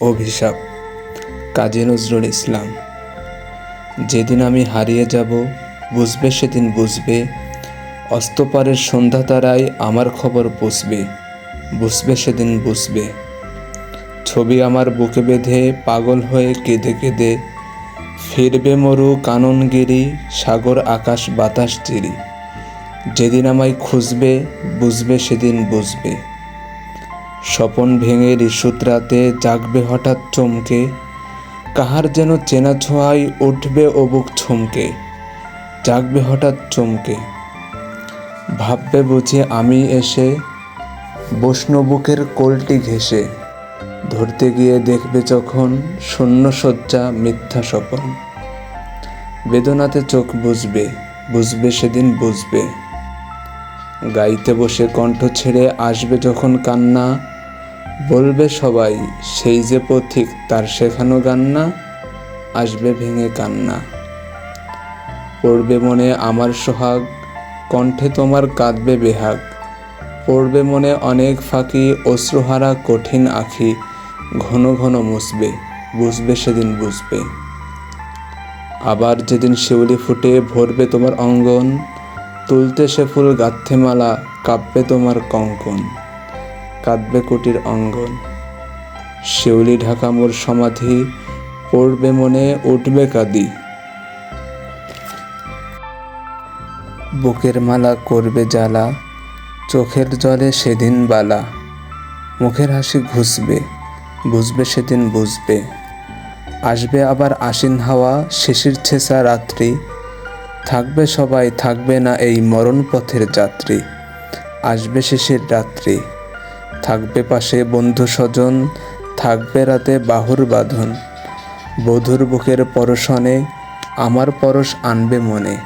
অভিশাপ। কাজী নজরুল ইসলাম, যেদিন আমি হারিয়ে যাব, বুঝবে সেদিন বুঝবে। অস্তপারের সন্ধ্যা তারাই আমার খবর পুষবে বুঝবে সেদিন বুঝবে। ছবি আমার বুকে বেঁধে পাগল হয়ে কেঁদে কেঁদে, ফিরবে মরু কাননগিরি, সাগর আকাশ বাতাস চিরি যেদিন আমায় খুঁজবে, বুঝবে সেদিন বুঝবে। স্বপন ভেঙে রিসুত রাতে জাগবে হঠাৎ চমকে। কাহার যেন চেনা ছোঁয়ায় উঠবে অবুক বুক ছমকে। জাগবে হঠাৎ চমকে। ভাববে বুঝি আমি এসে বৈষ্ণবুকের কোলটি ঘেঁষে। ধরতে গিয়ে দেখবে যখন শূন্য শয্যা মিথ্যা স্বপন। বেদনাতে চোখ বুঝবে বুঝবে সেদিন বুঝবে। গাইতে বসে কণ্ঠ ছেড়ে আসবে যখন কান্না। বলবে সবাই, সেই যে পথিক, তার শেখানো গান্না, আসবে ভেঙে কান্না। পড়বে মনে আমার সোহাগ, কণ্ঠে তোমার কাঁদবে বেহাগ। পড়বে মনে অনেক ফাঁকি, অশ্রুহারা কঠিন আখি, ঘন ঘন মুছবে, বুঝবে সেদিন বুঝবে। আবার যেদিন শিউলি ফুটে ভরবে তোমার অঙ্গন, তুলতে সে ফুল গাথে মালা কাঁপবে তোমার কঙ্কন। কাঁদবে কুটির অঙ্গন। শিউলি ঢাকা মোর সমাধি, পড়বে মনে, উঠবে কাঁদি। বুকের মালা করবে জ্বালা, চোখের জলে সেদিন বালা। মুখের হাসি ঘুষবে, বুঝবে সেদিন বুঝবে। আসবে আবার আশ্বিন হাওয়া, শিশির ছেঁচা রাত্রি। থাকবে সবাই, থাকবে না এই মরণ পথের যাত্রী। আসবে শিশির রাত্রি। থাকবে পাশে বন্ধু স্বজন, থাকবে রাতে বাহুর বাঁধন। বধুর বুকের পরশনে, আমার পরশ আনবে মনে।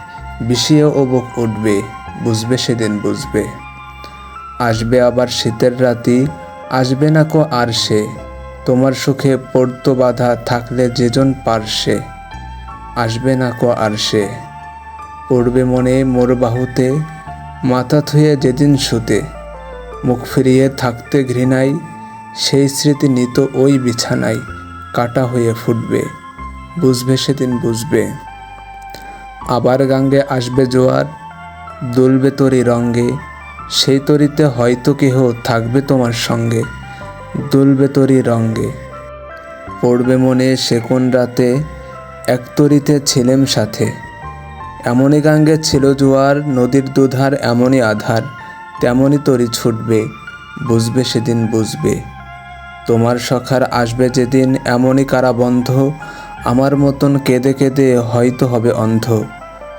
বিষিয়ে ও বুক উঠবে, বুঝবে সেদিন বুঝবে। আসবে আবার শীতের রাতি, আসবে না কো আর সে। তোমার সুখে পড়তো বাধা থাকলে যেজন পারসে। আসবে না কো আর সে। পড়বে মনে মোর বাহুতে, মাথা থুয়ে যেদিন শুতে। মুখ ফিরিয়ে থাকতে ঘৃণাই সেই স্মৃতি নিত ওই বিছানায়, কাটা হয়ে ফুটবে। বুঝবে সেদিন বুঝবে। আবার গাঙ্গে আসবে জোয়ার, দুলবে তরি রঙ্গে, সেই তরিতে হয়তো কেহ থাকবে তোমার সঙ্গে, দুলবে তরি রঙ্গে। পড়বে মনে সে কোন রাতে, এক তরিতে ছিলেম সাথে। এমনই গাঙ্গে ছিল জোয়ার, নদীর দুধার এমনই আধার। তেমনই তরি ছুটবে, বুঝবে সেদিন বুঝবে। তোমার সখার আসবে যেদিন এমনই কারাবন্ধ, আমার মতন কেঁদে কেঁদে হয়তো হবে অন্ধ,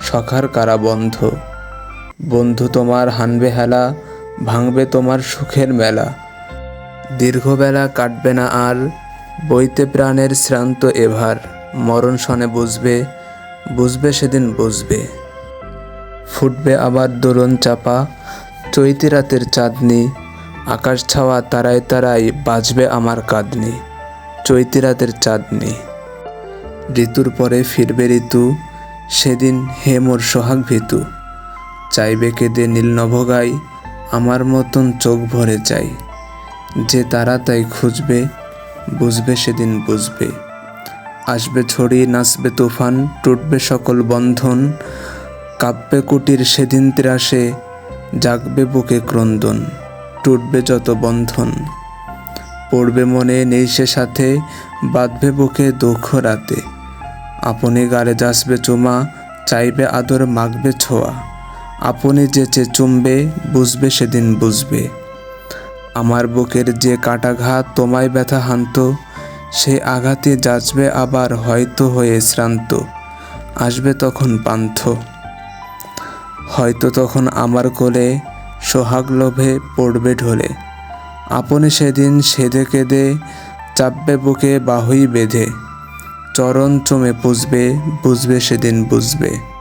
সখার কারাবন্ধ। বন্ধু তোমার হানবে হেলা, ভাঙবে তোমার সুখের মেলা। দীর্ঘবেলা কাটবে না আর, বইতে প্রাণের শ্রান্ত এভার, মরণ শনে বুঝবে বুঝবে সেদিন বুঝবে। ফুটবে আবার দোলন চাপা চৈতি রাতের চাঁদনি, আকাশ ছাওয়া তারায় তারায় বাজবে আমার কাঁদনি, চৈতি রাতের চাঁদনি। ঋতুর পরে ফিরবে ঋতু, সেদিন হে মোর সোহাগ ভীতু, চাইবে কেঁদে নীল নভগাই, আমার মতন চোখ ভরে চাই। যে তারা তাই খুঁজবে, বুঝবে সেদিন বুঝবে। আসবে ছড়িয়ে নাচবে তুফান, টুটবে সকল বন্ধন কাব্যে কুটির সেদিন ত্রাসে জাগবে বুকে ক্রন্দন, টুটবে যত বন্ধন। পড়বে মনে নেই সে সাথে, বাঁধবে বুকে দুঃখ রাতে। আপনি গালে যাসবে চুমা, চাইবে আদর, মাগবে ছোঁয়া। আপনি যে যেচে চুমবে, বুঝবে সেদিন বুঝবে। আমার বুকের যে কাটাঘাত তোমায় ব্যথা হান্ত, সে আঘাতে যাচবে আবার হয়তো হয়ে শ্রান্ত। আসবে তখন পান্থ। হয়তো তখন আমার কোলে সোহাগ লোভে পড়বে ঢোলে। আপনি সেদিন সেদে কেঁদে চাপবে বুকে বাহুই বেঁধে। চরণ চমে পুষবে বুঝবে সেদিন বুঝবে।